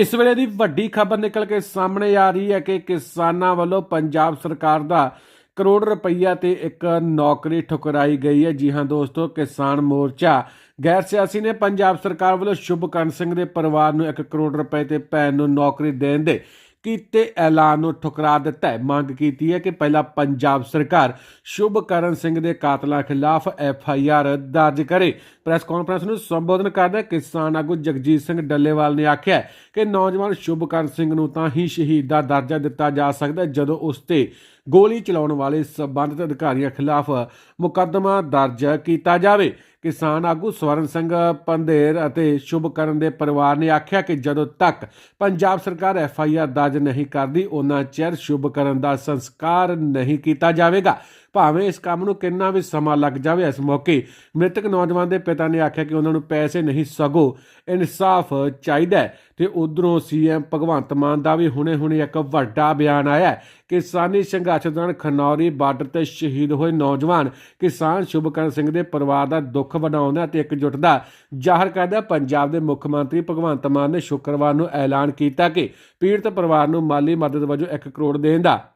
ਇਸ ਵੇਲੇ ਦੀ ਵੱਡੀ ਖਬਰ ਨਿਕਲ ਕੇ ਸਾਹਮਣੇ ਆ ਰਹੀ ਹੈ ਕਿ ਕਿਸਾਨਾਂ ਵੱਲੋਂ ਪੰਜਾਬ ਸਰਕਾਰ ਦਾ ਕਰੋੜ ਰੁਪਈਆ ਤੇ ਇੱਕ ਨੌਕਰੀ ਠੁਕਰਾਈ ਗਈ ਹੈ। ਜੀ ਹਾਂ ਦੋਸਤੋ, ਕਿਸਾਨ ਮੋਰਚਾ ਗੈਰ ਸਿਆਸੀ ਨੇ ਪੰਜਾਬ ਸਰਕਾਰ ਵੱਲੋਂ ਸ਼ੁਭਕਰਨ ਸਿੰਘ ਦੇ ਪਰਿਵਾਰ ਨੂੰ 1 ਕਰੋੜ ਰੁਪਏ ਤੇ ਭੈਣ ਨੂੰ ਨੌਕਰੀ ਦੇਣ ਦੇ ਕੀਤੇ ਐਲਾਨ ਨੂੰ ਠੁਕਰਾ ਦਿੱਤਾ ਹੈ। ਮੰਗ ਕੀਤੀ ਹੈ ਕਿ ਪਹਿਲਾਂ ਪੰਜਾਬ ਸਰਕਾਰ ਸ਼ੁਭਕਰਨ ਸਿੰਘ ਦੇ ਕਾਤਲਾਂ ਖਿਲਾਫ ਐਫ ਆਈ ਆਰ ਦਰਜ ਕਰੇ। ਪ੍ਰੈਸ ਕਾਨਫਰੰਸ ਨੂੰ ਸੰਬੋਧਨ ਕਰਦਾ ਕਿਸਾਨ ਆਗੂ ਜਗਜੀਤ ਸਿੰਘ ਡੱਲੇਵਾਲ ਨੇ ਆਖਿਆ ਕਿ ਨੌਜਵਾਨ ਸ਼ੁਭਕਰਨ ਸਿੰਘ ਨੂੰ ਤਾਂ ਹੀ ਸ਼ਹੀਦ ਦਾ ਦਰਜਾ ਦਿੱਤਾ ਜਾ ਸਕਦਾ ਜਦੋਂ ਉਸ ਤੇ ਗੋਲੀ ਚਲਾਉਣ ਵਾਲੇ ਸਬੰਧਤ ਅਧਿਕਾਰੀਆਂ ਖਿਲਾਫ ਮੁਕੱਦਮਾ ਦਰਜ ਕੀਤਾ ਜਾਵੇ। ਕਿਸਾਨ ਆਗੂ ਸਵਰਨ ਸਿੰਘ ਪੰਧੇਰ ਅਤੇ ਸ਼ੁਭਕਰਨ ਦੇ ਪਰਿਵਾਰ ਨੇ ਆਖਿਆ ਕਿ ਜਦੋਂ ਤੱਕ ਪੰਜਾਬ ਸਰਕਾਰ ਐਫ ਆਈ ਆਰ ਦਰਜ ਨਹੀਂ ਕਰਦੀ, ਉਹਨਾਂ ਚਿਰ ਸ਼ੁਭਕਰਨ ਦਾ ਸੰਸਕਾਰ ਨਹੀਂ ਕੀਤਾ ਜਾਵੇਗਾ। ਭਾਵੇਂ ਇਸ ਕੰਮ ਨੂੰ ਕਿੰਨਾ ਵੀ ਸਮਾਂ ਲੱਗ ਜਾਵੇ ਇਸ ਮੌਕੇ, ਮ੍ਰਿਤਕ ਨੌਜਵਾਨ ਦੇ ਪਿਤਾ ਨੇ ਆਖਿਆ ਕਿ ਉਹਨਾਂ ਨੂੰ ਪੈਸੇ ਨਹੀਂ, ਸਗੋ ਇਨਸਾਫ ਚਾਹੀਦਾ ਹੈ। ਤੇ ਉਧਰੋਂ ਸੀਐਮ ਭਗਵੰਤ ਮਾਨ ਦਾ ਵੀ ਹੁਣੇ-ਹੁਣੇ ਇੱਕ ਵੱਡਾ ਬਿਆਨ ਆਇਆ ਕਿਸਾਨੀ ਸੰਘਰਸ਼ ਦੌਰਾਨ ਖਨੌਰੀ ਬਾਰਡਰ ਤੇ ਸ਼ਹੀਦ ਹੋਏ ਨੌਜਵਾਨ ਕਿਸਾਨ ਸ਼ੁਭਕਰਨ ਸਿੰਘ ਦੇ ਪਰਿਵਾਰ ਦਾ ਦੁੱਖ ਵਡਾਉਂਦਾ ਤੇ ਇਕਜੁੱਟ ਦਾ ਜ਼ਾਹਰ ਕਰਦਾ ਪੰਜਾਬ ਦੇ ਮੁੱਖ ਮੰਤਰੀ ਭਗਵੰਤ ਮਾਨ ਨੇ ਸ਼ੁੱਕਰਵਾਰ ਨੂੰ ਐਲਾਨ ਕੀਤਾ ਕਿ ਪੀੜਤ ਪਰਿਵਾਰ ਨੂੰ ਮਾਲੀ ਮਦਦ ਵਜੋਂ 1 ਕਰੋੜ ਦੇਣ ਦਾ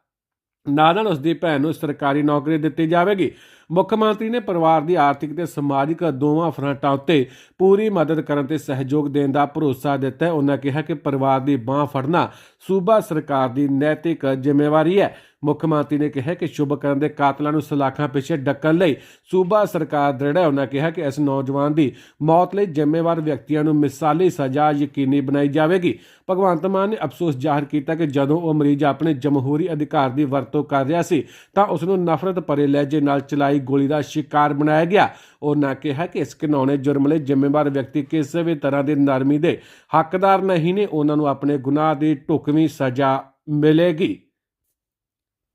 ਨਾਲ ਨਾਲ ਉਸ ਦੀ ਭੈਣ ਨੂੰ ਸਰਕਾਰੀ ਨੌਕਰੀ ਦਿੱਤੀ ਜਾਵੇਗੀ। ਮੁੱਖ ਮੰਤਰੀ ਨੇ ਪਰਿਵਾਰ ਦੀ ਆਰਥਿਕ ਤੇ ਸਮਾਜਿਕ ਦੋਵਾਂ ਫਰੰਟਾਂ ਉੱਤੇ ਪੂਰੀ ਮਦਦ ਕਰਨ ਤੇ ਸਹਿਯੋਗ ਦੇਣ ਦਾ ਭਰੋਸਾ ਦਿੱਤਾ ਹੈ। ਉਹਨਾਂ ਕਿਹਾ ਕਿ ਪਰਿਵਾਰ ਦੀ ਬਾਹ ਫੜਨਾ ਸੂਬਾ ਸਰਕਾਰ ਦੀ ਨੈਤਿਕ ਜ਼ਿੰਮੇਵਾਰੀ ਹੈ। ਮੁੱਖ ਮੰਤਰੀ ਨੇ ਕਿਹਾ ਕਿ ਸ਼ੁਭਕਰਨ ਦੇ ਕਾਤਲਾਂ ਨੂੰ ਸਲਾਖਾਂ ਪਿੱਛੇ ਡੱਕਣ ਲਈ ਸੂਬਾ ਸਰਕਾਰ ਦ੍ਰਿੜ ਹੈ। ਉਹਨਾਂ ਕਿਹਾ ਕਿ ਇਸ ਨੌਜਵਾਨ ਦੀ ਮੌਤ ਲਈ ਜ਼ਿੰਮੇਵਾਰ ਵਿਅਕਤੀਆਂ ਨੂੰ ਮਿਸਾਲੀ ਸਜ਼ਾ ਯਕੀਨੀ ਬਣਾਈ ਜਾਵੇਗੀ। ਭਗਵੰਤ ਮਾਨ ਨੇ ਅਫਸੋਸ ਜ਼ਾਹਰ ਕੀਤਾ ਕਿ ਜਦੋਂ ਉਹ ਮਰੀਜ਼ ਆਪਣੇ ਜਮਹੂਰੀ ਅਧਿਕਾਰ ਦੀ ਵਰਤੋਂ ਕਰ ਰਿਹਾ ਸੀ, ਤਾਂ ਉਸ ਨੂੰ ਨਫ਼ਰਤ ਭਰੇ ਲਹਿਜੇ ਨਾਲ ਚਲਾਈ ਗੋਲੀ ਦਾ ਸ਼ਿਕਾਰ ਬਣਾਇਆ ਗਿਆ। ਉਹਨਾਂ ਕਿਹਾ ਕਿ ਇਸ ਘਿਨੌਣੇ ਜੁਰਮ ਲਈ ਜ਼ਿੰਮੇਵਾਰ ਵਿਅਕਤੀ ਕਿਸੇ ਵੀ ਤਰ੍ਹਾਂ ਦੀ ਨਰਮੀ ਦੇ ਹੱਕਦਾਰ ਨਹੀਂ ਨੇ। ਉਹਨਾਂ ਨੂੰ ਆਪਣੇ ਗੁਨਾਹ ਦੀ ਢੁਕਵੀਂ ਸਜ਼ਾ ਮਿਲੇਗੀ।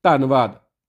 ਧੰਨਵਾਦ।